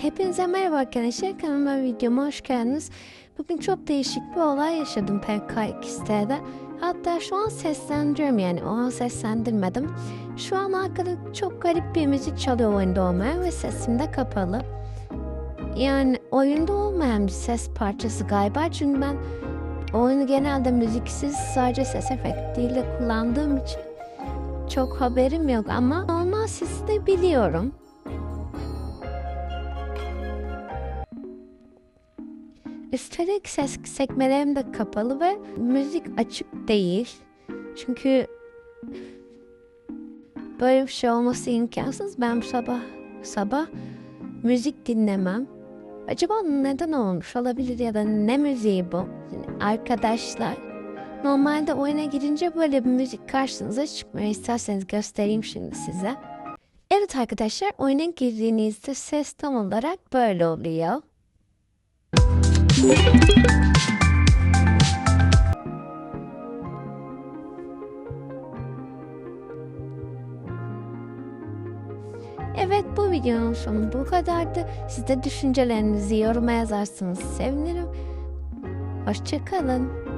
Hepinize merhaba arkadaşlar. Kanalıma videoma hoş geldiniz. Bugün çok değişik bir olay yaşadım PK2'de. Hatta şu an seslendiriyorum yani o an seslendirmedim. Şu an arkada çok garip bir müzik çalıyor oyunda olmayan ve sesim de kapalı. Yani oyunda olmayan bir ses parçası galiba çünkü ben oyunu genelde müziksiz sadece ses efektiyle kullandığım için çok haberim yok ama normal sesi de biliyorum. Üstelik ses sekmelerim de kapalı ve müzik açık değil. Çünkü böyle bir şey olması imkansız. Ben sabah sabah müzik dinlemem. Acaba neden olmuş olabilir ya da ne müziği bu? Yani arkadaşlar normalde oyuna girince böyle bir müzik karşınıza çıkmıyor. İsterseniz göstereyim şimdi size. Evet arkadaşlar oyuna girdiğinizde ses tam olarak böyle oluyor. Evet bu videonun sonu bu kadardı. Siz de düşüncelerinizi yoruma yazarsanız sevinirim. Hoşçakalın.